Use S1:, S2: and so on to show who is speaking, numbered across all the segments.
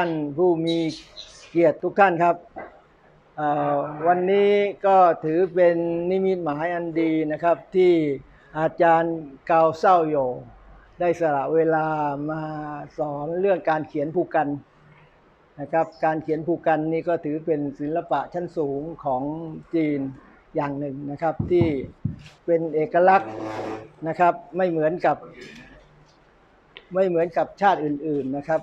S1: ท่านผู้มีเกียรติทุกท่านครับวันนี้ก็ถือเป็นนิมิตหมายอันดีนะครับที่อาจารย์เกาเศร้าโยได้สละเวลามาสอนเรื่องการเขียนผูกกันนะครับการเขียนผูกกันนี่ก็ถือเป็นศิลปะชั้นสูงของจีนอย่างหนึ่งนะครับที่เป็นเอกลักษณ์นะครับไม่เหมือนกับ ไม่เหมือนกับชาติอื่น ๆนะครับ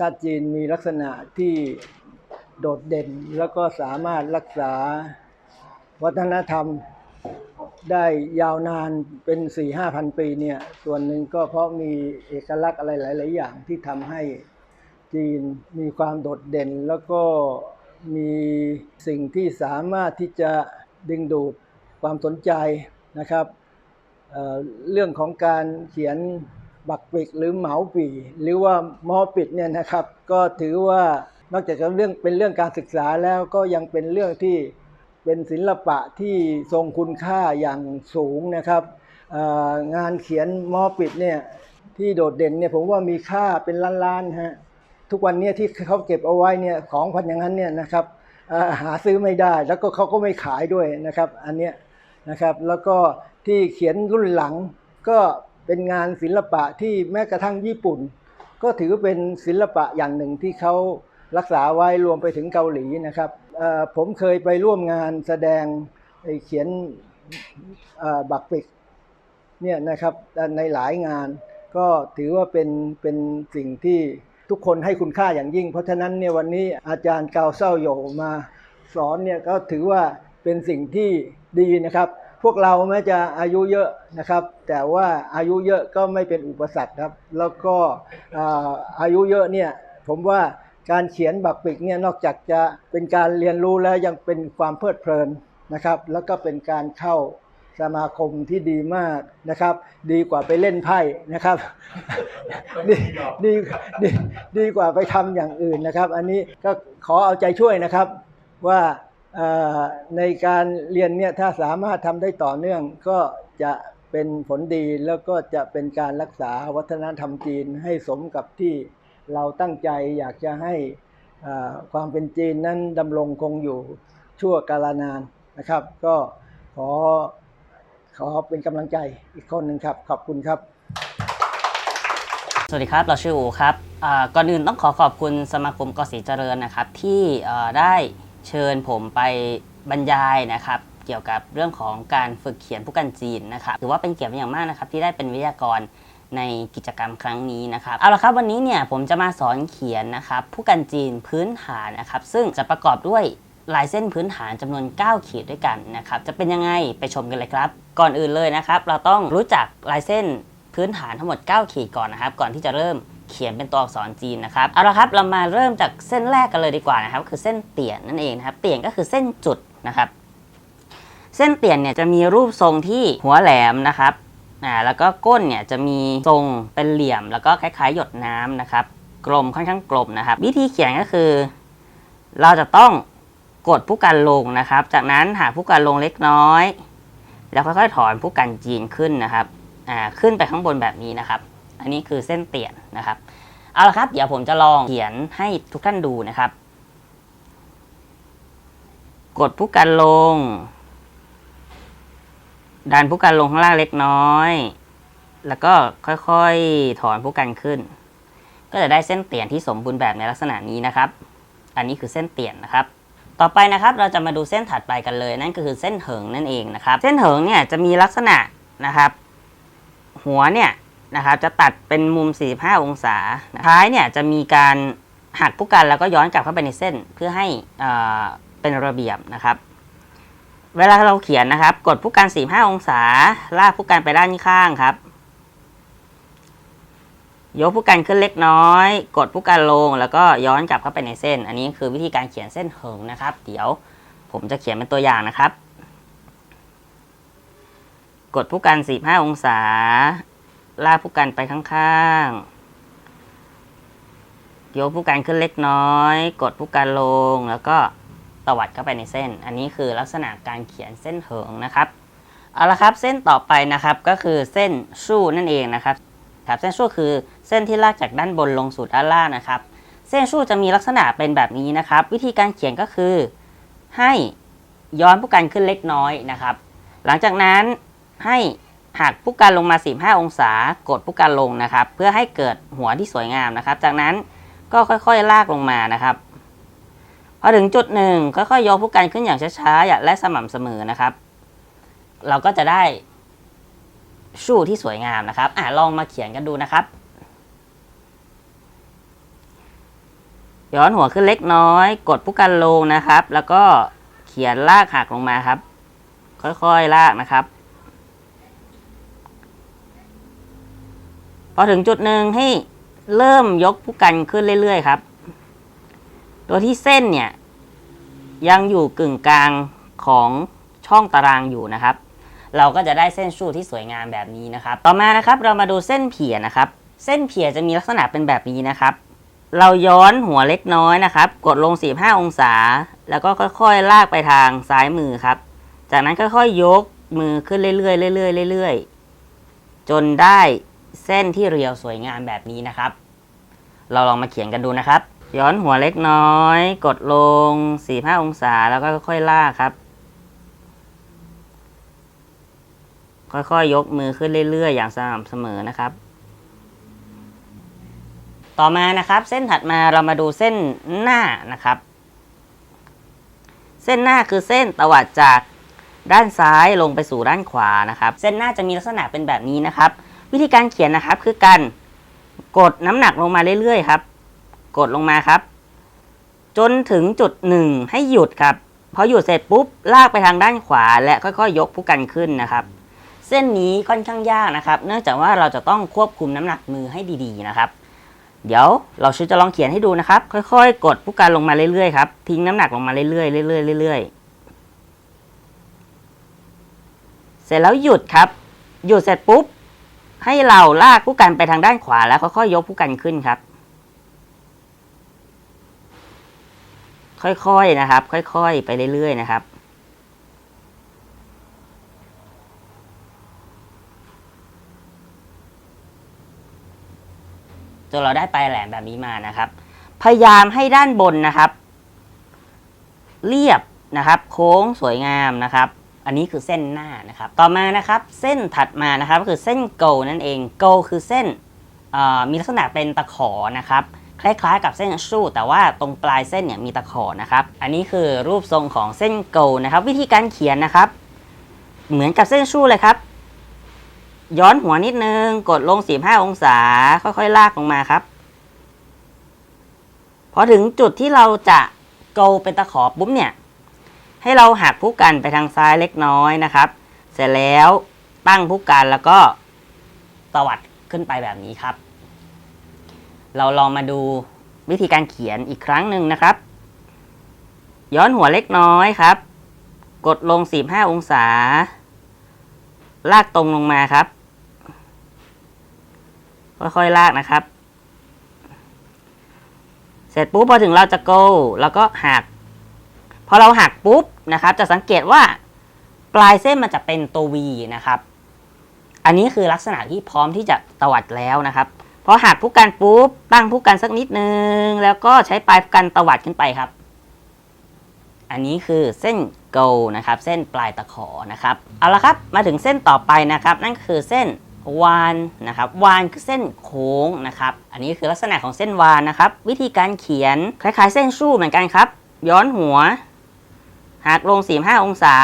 S1: ชาติจีนมีลักษณะที่โดดเด่นแล้วก็สามารถรักษาวัฒนธรรมได้ยาวนานเป็น4ี่ห้าพันปีเนี่ย ส่วนหนึ่งก็เพราะมีเอกลักษณ์อะไรหลาย ๆ อย่างที่ทำให้จีนมีความโดดเด่น แล้วก็มีสิ่งที่สามารถที่จะดึงดูดความสนใจนะครับเเรื่องของการเขียน บักปิกหรือเหมาปีหรือว่ามอปิดเนี่ยนะครับ ก็ถือว่านอกจากจะเรื่องเป็นเรื่องการศึกษาแล้วก็ยังเป็นเรื่องที่เป็นศิลปะที่ทรงคุณค่าอย่างสูงนะครับงานเขียนมอปิดเนี่ยที่โดดเด่นเนี่ยผมว่ามีค่าเป็นล้านๆฮะทุกวันนี้ที่เขาเก็บเอาไว้เนี่ยของพันอย่างนั้นเนี่ยนะครับหาซื้อไม่ได้แล้วก็เขาก็ไม่ขายด้วยนะครับ อันเนี้ยนะครับ แล้วก็ที่เขียนรุ่นหลังก็ เป็นงานศิลปะที่แม้กระทั่งญี่ปุ่น ก็ถือเป็นศิลปะอย่างหนึ่งที่เขารักษาไว้รวมไปถึงเกาหลีนะครับผมเคยไปร่วมงานแสดงเขียนบักปิกเนี่ยนะครับในหลายงานก็ถือว่าเป็นเป็นสิ่งที่ทุกคนให้คุณค่าอย่างยิ่ง เพราะฉะนั้นเนี่ยวันนี้อาจารย์เกาเศร้าโยมาสอนเนี่ยก็ถือว่าเป็นสิ่งที่ดีนะครับ พวกเราแม้จะอายุเยอะนะครับ แต่ว่าอายุเยอะก็ไม่เป็นอุปสรรคครับ แล้วก็อายุเยอะเนี่ยผมว่าการเขียนบักปิกเนี่ยนอกจากจะเป็นการเรียนรู้แล้วยังเป็นความเพลิดเพลินนะครับ แล้วก็เป็นการเข้าสมาคมที่ดีมากนะครับ ดีกว่าไปเล่นไพ่นะครับดีดีดีดีกว่าไปทำอย่างอื่นนะครับ อันนี้ก็ขอเอาใจช่วยนะครับว่า ในการเรียนเนี่ยถ้าสามารถทำได้ต่อเนื่องก็จะเป็นผลดีแล้วก็จะเป็นการรักษาวัฒนธรรมจีนให้สมกับที่เราตั้งใจอยากจะให้ความเป็นจีนนั้นดำรงคงอยู่ชั่วกาลนานนะครับ ก็ขอขอเป็นกำลังใจอีกคนหนึ่งครับ ขอบคุณครับ
S2: สวัสดีครับ เราชื่ออูครับก่อนอื่นต้องขอขอบคุณสมาคมกสีเจริญนะครับ ที่ได้ เชิญผมไปบรรยายนะครับเกี่ยวกับเรื่องของการฝึกเขียนผู้กันจีนนะครับถือว่าเป็นเกียรติอย่างมากนะครับที่ได้เป็นวิทยากรในกิจกรรมครั้งนี้นะครับเอาละครับวันนี้เนี่ยผมจะมาสอนเขียนนะครับผู้กันจีนพื้นฐานนะครับซึ่งจะประกอบด้วยลายเส้นพื้นฐานจำนวน 9 ขีดด้วยกันนะครับจะเป็นยังไงไปชมกันเลยครับ ก่อนอื่นเลยนะครับ เราต้องรู้จักลายเส้นพื้นฐานทั้งหมด 9 ขีดก่อนนะครับ ก่อนที่จะเริ่ม เขียนเป็นตัวอักษรจีนนะครับเอาละครับเรามาเริ่มจากเส้นแรกกันเลยดีกว่านะครับ คือเส้นเตี่ยนนั่นเองนะครับ เตี่ยนก็คือเส้นจุดนะครับ เส้นเตี่ยนเนี่ยจะมีรูปทรงที่หัวแหลมนะครับอ่าแล้วก็ก้นเนี่ยจะมีทรงเป็นเหลี่ยม แล้วก็คล้ายๆ หยดน้ำนะครับ กลมค่อนข้างกลมนะครับ วิธีเขียนก็คือ เราจะต้องกดผู้กันลงนะครับ จากนั้นหาผู้กันลงเล็กน้อย แล้วค่อยๆถอนผู้กันจีนขึ้นนะครับอ่าขึ้นไปข้างบนแบบนี้นะครับ อันนี้คือเส้นเตี่ยนนะครับ เอาละครับ เดี๋ยวผมจะลองเขียนให้ทุกท่านดูนะครับ กดผู้กันลง ดันผู้กันลงข้างล่างเล็กน้อย แล้วก็ค่อยๆถอนผู้กันขึ้น ก็จะได้เส้นเตี่ยนที่สมบูรณ์แบบในลักษณะนี้นะครับ อันนี้คือเส้นเตี่ยนนะครับต่อไปนะครับเราจะมาดูเส้นถัดไปกันเลย นั่นก็คือเส้นเหิงนั่นเองนะครับ เส้นเหิงเนี่ยจะมีลักษณะนะครับ หัวเนี่ย นะครับจะตัดเป็นมุม 45 องศา ท้ายเนี่ยจะมีการหักผู้กันแล้วก็ย้อนกลับเข้าไปในเส้นเพื่อให้เอ่อเป็นระเบียบนะครับ เวลาเราเขียนนะครับ กดผู้กัน 45 องศา ลากผู้กันไปด้านข้างครับ ยกผู้กันขึ้นเล็กน้อย กดผู้กันลงแล้วก็ย้อนกลับเข้าไปในเส้น อันนี้คือวิธีการเขียนเส้นเหิงนะครับ เดี๋ยวผมจะเขียนเป็นตัวอย่างนะครับ กดผู้กัน 45 องศา ลากผู้กันไปข้างๆ ยกผู้กันขึ้นเล็กน้อย กดผู้กันลง แล้วก็ตวัดเข้าไปในเส้น อันนี้คือลักษณะการเขียนเส้นเหิงนะครับ เอาละครับ เส้นต่อไปนะครับก็คือเส้นชู่นั่นเองนะครับครับเส้นชู่คือเส้นที่ลากจากด้านบนลงสู่ด้านล่างนะครับ เส้นสู้จะมีลักษณะเป็นแบบนี้นะครับ วิธีการเขียนก็คือ ให้ย้อนผู้กันขึ้นเล็กน้อยนะครับ หลังจากนั้นให้ หักผู้กันลงมา15องศากดผู้กันลงนะครับ เพื่อให้เกิดหัวที่สวยงามนะครับ จากนั้นก็ค่อยๆลากลงมานะครับ พอถึงจุดหนึ่งค่อยๆยกผู้กันขึ้นอย่างช้าๆและสม่ำเสมอนะครับ เราก็จะได้ชู่ที่สวยงามนะครับอะลองมาเขียนกันดูนะครับ ย้อนหัวขึ้นเล็กน้อย กดผู้กันลงนะครับ แล้วก็เขียนลากหักลงมาครับ ค่อยๆลากนะครับ พอถึงจุดหนึ่งให้เริ่มยกผู้กันขึ้นเรื่อยๆครับโดยที่เส้นเนี่ย ยังอยู่กึ่งกลางของช่องตารางอยู่นะครับ เราก็จะได้เส้นชูที่สวยงามแบบนี้นะครับ ต่อมานะครับเรามาดูเส้นเผียนะครับ เส้นเผียจะมีลักษณะเป็นแบบนี้นะครับ เราย้อนหัวเล็กน้อยนะครับ กดลง 45 องศา แล้วก็ค่อยๆ ลากไปทางซ้ายมือครับ จากนั้นค่อยๆยกมือขึ้นเรื่อยๆเรื่อยๆเรื่อยๆจนได้ เส้นที่เรียวสวยงามแบบนี้นะครับ เราลองมาเขียนกันดูนะครับ ย้อนหัวเล็กน้อย กดลง 45 องศาแล้วก็ค่อยๆลากครับ ค่อยๆยกมือขึ้นเรื่อยๆ อย่างสม่ำเสมอนะครับ ต่อมานะครับเส้นถัดมาเรามาดูเส้นหน้านะครับ เส้นหน้าคือเส้นตวัดจากด้านซ้ายลงไปสู่ด้านขวานะครับ เส้นหน้าจะมีลักษณะเป็นแบบนี้นะครับ วิธีการเขียนนะครับคือการกดน้ำหนักลงมาเรื่อยๆครับ กดลงมาครับ จนถึงจุดหนึ่งให้หยุดครับพอหยุดเสร็จปุ๊บลากไปทางด้านขวา และค่อยๆยกผู้กันขึ้นนะครับ เส้นนี้ค่อนข้างยากนะครับ เนื่องจากว่าเราจะต้องควบคุมน้ำหนักมือให้ดีๆนะครับ เดี๋ยวเราชื่อจะลองเขียนให้ดูนะครับ ค่อยๆ กดผู้การลงมาเรื่อยๆครับทิ้งน้ำหนักลงมาเรื่อยๆเรื่อยๆเรื่อยๆเสร็จแล้วหยุดครับ หยุดเสร็จปุ๊บ ให้เราลากผู้กันไปทางด้านขวาแล้วค่อยๆยกผู้กันขึ้นครับ ค่อยๆนะครับ ค่อยๆ ไปเรื่อยๆนะครับ จนเราได้ปลายแหลมแบบนี้มานะครับ พยายามให้ด้านบนนะครับ เรียบนะครับ โค้งสวยงามนะครับ อันนี้คือเส้นหน้านะครับ ต่อมานะครับเส้นถัดมานะครับก็คือเส้นโกนั่นเองโกคือเส้นมีลักษณะเป็นตะขอนะครับคล้ายๆกับเส้นชู่แต่ว่าตรงปลายเส้นเนี่ยมีตะขอนะครับ อันนี้คือรูปทรงของเส้นโกนะครับ วิธีการเขียนนะครับ เหมือนกับเส้นชู่เลยครับ ย้อนหัวนิดนึงกดลง 45 องศา ค่อยๆ ลากลงมาครับ พอถึงจุดที่เราจะโกเป็นตะขอปุ๊บเนี่ย ให้เราหักผู้กันไปทางซ้ายเล็กน้อยนะครับ เสร็จแล้วตั้งผู้กันแล้วก็ตวัดขึ้นไปแบบนี้ครับ เราลองมาดูวิธีการเขียนอีกครั้งหนึ่งนะครับ ย้อนหัวเล็กน้อยครับ กดลง 45 องศา ลากตรงลงมาครับ ค่อยๆลากนะครับ เสร็จปุ๊บพอถึงเราจะโกเราก็หัก พอเราหักปุ๊บนะครับ จะสังเกตว่าปลายเส้นมันจะเป็นตัว V นะครับ อันนี้คือลักษณะที่พร้อมที่จะตวัดแล้วนะครับ พอหักผู้กันปุ๊บตั้งผู้กันสักนิดนึง แล้วก็ใช้ปลายผู้กันตวัดขึ้นไปครับ อันนี้คือเส้น go นะครับ เส้นปลายตะขอนะครับ เอาละครับ มาถึงเส้นต่อไปนะครับ นั่นคือเส้นวานนะครับ วานคือเส้นโค้งนะครับ อันนี้คือลักษณะของเส้นวานนะครับ วิธีการเขียนคล้ายๆ เส้นชู่เหมือนกันครับ ย้อนหัว หักลง 45 องศา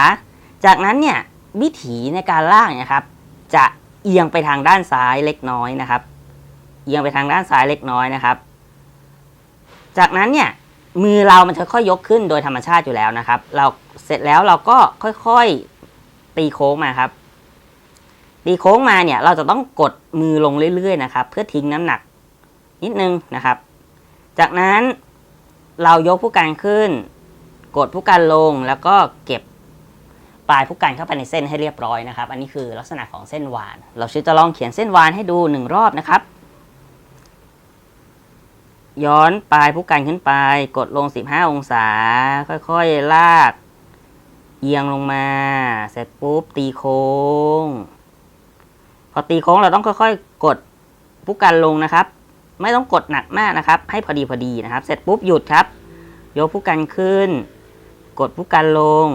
S2: จากนั้นเนี่ยวิถีในการลากเนี่ยครับ จะเอียงไปทางด้านซ้ายเล็กน้อยนะครับ เอียงไปทางด้านซ้ายเล็กน้อยนะครับ จากนั้นเนี่ยมือเรามันจะค่อยยกขึ้นโดยธรรมชาติอยู่แล้วนะครับ เราเสร็จแล้วเราก็ค่อยๆตีโค้งมาครับ ตีโค้งมาเนี่ยเราจะต้องกดมือลงเรื่อยๆนะครับ เพื่อทิ้งน้ำหนักนิดนึงนะครับ จากนั้นเรายกผู้กันขึ้น กดผู้กันลงแล้วก็เก็บปลายผู้กันเข้าไปในเส้นให้เรียบร้อยนะครับ อันนี้คือลักษณะของเส้นวาน เราจะลองเขียนเส้นวานให้ดูหนึ่งรอบนะครับ ย้อนปลายผู้กันขึ้นไป กดลง 15 องศา ค่อยๆลาก เอียงลงมา เสร็จปุ๊บตีโค้ง พอตีโค้งเราต้องค่อยๆ กดผู้กันลงนะครับ ไม่ต้องกดหนักมากนะครับ ให้พอดีพอดีนะครับ เสร็จปุ๊บหยุดครับ ยกผู้กันขึ้น กดผู้กันลง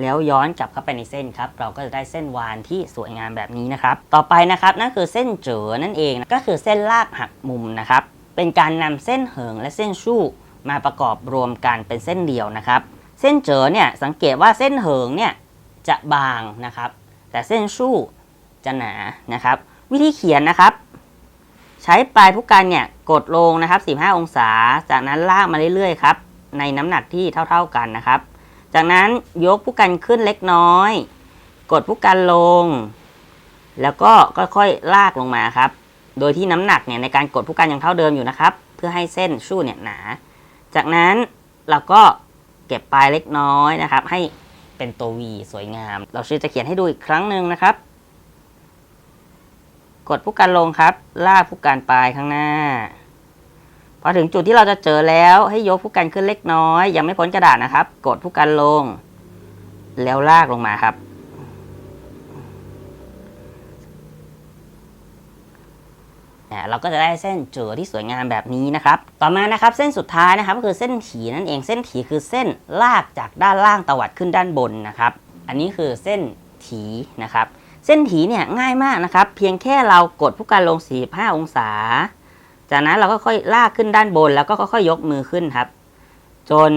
S2: แล้วย้อนกลับเข้าไปในเส้นครับ เราก็จะได้เส้นวานที่สวยงามแบบนี้นะครับ ต่อไปนะครับนั่นคือเส้นเจอนั่นเองก็คือเส้นลากหักมุมนะครับ เป็นการนำเส้นเหิงและเส้นชู่มาประกอบรวมกันเป็นเส้นเดียวนะครับ เส้นเจอเนี่ยสังเกตว่าเส้นเหิงเนี่ยจะบางนะครับ แต่เส้นชู่จะหนานะครับ วิธีเขียนนะครับ ใช้ปลายผู้กันเนี่ยกดลงนะครับ 15 องศา จากนั้นลากมาเรื่อยๆครับ ในน้ำหนักที่เท่าๆกันนะครับ จากนั้นยกผู้กันขึ้นเล็กน้อย กดผู้กันลง แล้วก็ค่อยๆลากลงมาครับ โดยที่น้ำหนักเนี่ยในการกดผู้กันยังเท่าเดิมอยู่นะครับ เพื่อให้เส้นชู่เนี่ยหนา จากนั้นเราก็เก็บปลายเล็กน้อยนะครับ ให้เป็นตัว V สวยงาม เราชื่อจะเขียนให้ดูอีกครั้งหนึ่งนะครับ กดผู้กันลงครับ ลากผู้กันปลายข้างหน้า พอถึงจุดที่เราจะเจอแล้วให้ยกผู้กันขึ้นเล็กน้อย ยังไม่พ้นกระดาษนะครับ กดผู้กันลง แล้วลากลงมาครับอ่าเราก็จะได้เส้นเจอที่สวยงามแบบนี้นะครับ ต่อมานะครับเส้นสุดท้ายนะครับก็คือเส้นถีนั่นเองเส้นถีคือเส้นลากจากด้านล่างตวัดขึ้นด้านบนนะครับ อันนี้คือเส้นถีนะครับ เส้นถีเนี่ยง่ายมากนะครับ เพียงแค่เรากดผู้การลง 45 องศา จากนั้นเราก็ค่อยลากขึ้นด้านบนแล้วก็ค่อยๆยกมือขึ้นครับ จน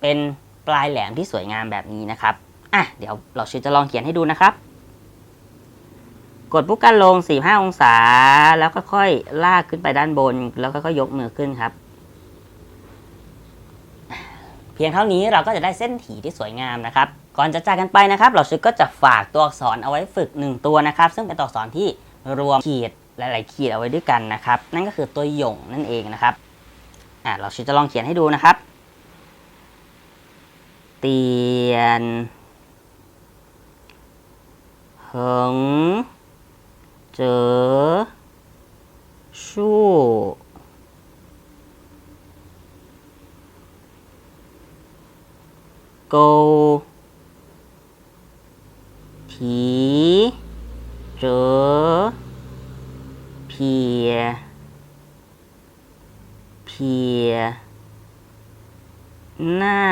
S2: เป็นปลายแหลมที่สวยงามแบบนี้นะครับอะเดี๋ยวเราชือจะลองเขียนให้ดูนะครับ กดผู้กันลง 45 องศา แล้วค่อยๆลากขึ้นไปด้านบน แล้วก็ค่อยๆยกมือขึ้นครับ เพียงเท่านี้เราก็จะได้เส้นถีที่สวยงามนะครับก่อนจะจากกันไปนะครับ เราชึกก็จะฝากตัวอักษรเอาไว้ฝึกหนึ่งตัวนะครับ ซึ่งเป็นตัวอักษรที่รวมขีด หลายๆขีดเอาไว้ด้วยกันนะครับ นั่นก็คือตัวหย่งนั่นเองนะครับอะเราชึกจะลองเขียนให้ดูนะครับ เตียนหงเจอชู่โกถีเเพียเพียหน้า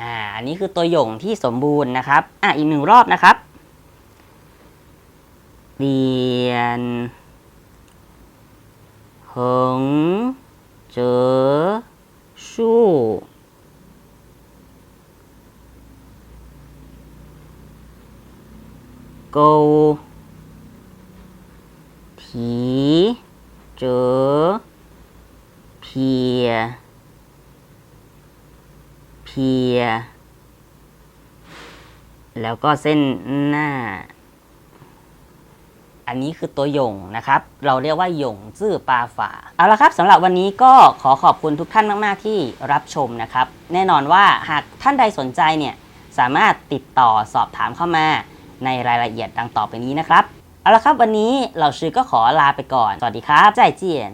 S2: อ่า อันนี้คือตัวหย่งที่สมบูรณ์นะครับ อะ อีกหนึ่งรอบนะครับ เรียน หง เจอชู่ โกถีเจอเพีย เพีย แล้วก็เส้นหน้า อันนี้คือตัวหยงนะครับ เราเรียกว่าหยงซื่อปลาฝาเอาละครับสำหรับวันนี้ก็ขอขอบคุณทุกท่านมาก ๆ ที่รับชมนะครับ แน่นอนว่าหากท่านใดสนใจเนี่ยสามารถติดต่อสอบถามเข้ามา ในรายละเอียดดังต่อไปนี้นะครับ เอาละครับวันนี้เราชื่อก็ขอลาไปก่อน สวัสดีครับใจเจียน